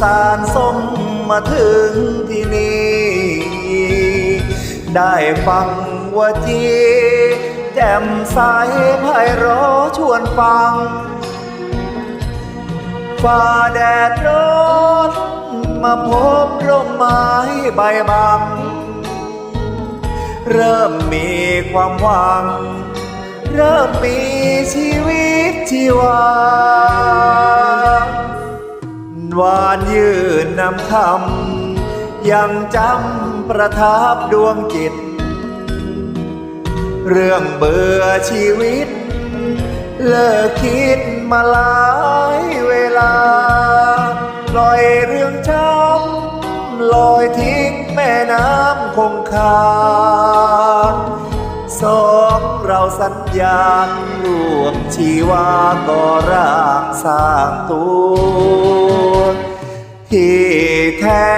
สารสมาถึงที่นี่ ได้ฟังว่าจีแจ่มใสไพเราะชวนฟังฝ่าแดดร้อนมาพบร่มไม้ใบบัง เริ่มมีความหวัง เริ่มมีชีวิตชีวา หวานยืนนำคำยังจำประทับดวงจิต เรื่องเบื่อชีวิต เลิกคิดมาหลายเวลา ปล่อยเรื่องช้ำลอยทิ้งแม่น้ำคงคาสองเราสัญญารวมชีวาก่อร่า สร้างตัวที่แท้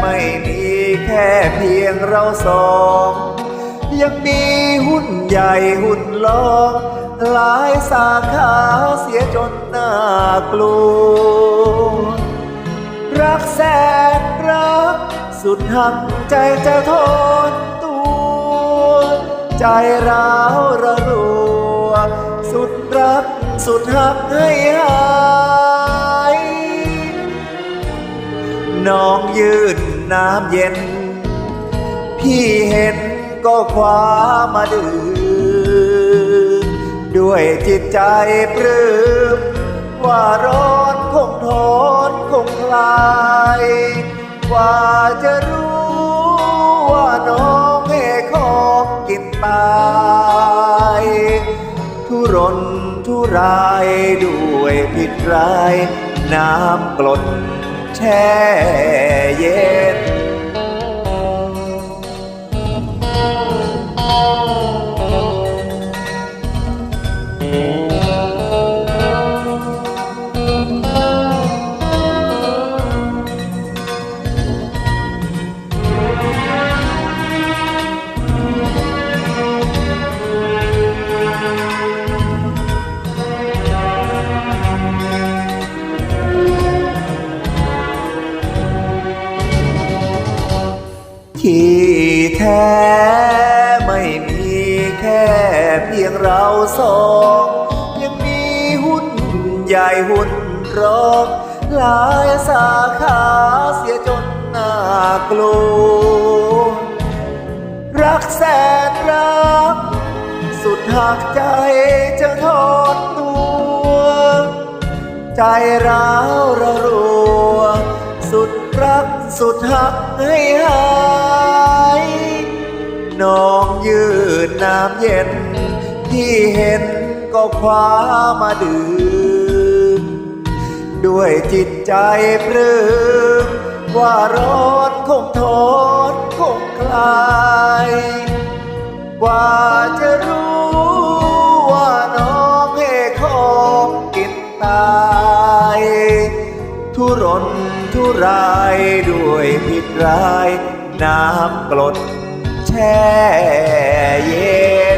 ไม่มีแค่เพียงเราสอง ยังมีหุ้นใหญ่หุ้นลองหลายสาขาเสียจนน่ากลัว รักแสนรัก สุดหักใจจะทนตัว ใจร้าวระรัว สุดรัก สุดหักให้หายน้องยืนน้ำเย็น พี่เห็นก็คว้ามาดื่มด้วยจิตใจปลื้มว่าร้อนคงทนคงคลายกว่าจะรู้ว่าน้องให้ของกินตายทุรน ทุรายด้วยผิดร้าย น้ำกลดแช่เย็น ที่แท้ไม่มีแค่เพียงเราสอง ยังมีหุ้นใหญ่หุ้นรองหลายสาขาเสียจนน่ากลัวรักแสนรัก สุดหักใจจะทอดตัว ใจร้าวระรัวสุดรัก สุดหักให้หายน้องยืนน้ำเย็น ที่เห็นก็คว้ามาดื่ม ด้วยจิตใจปลื้มว่าร้อนคงทนคงคลายกว่าจะรู้ ทุรนทุรายด้วยผิดร้าย น้ำกรดแช่เย็น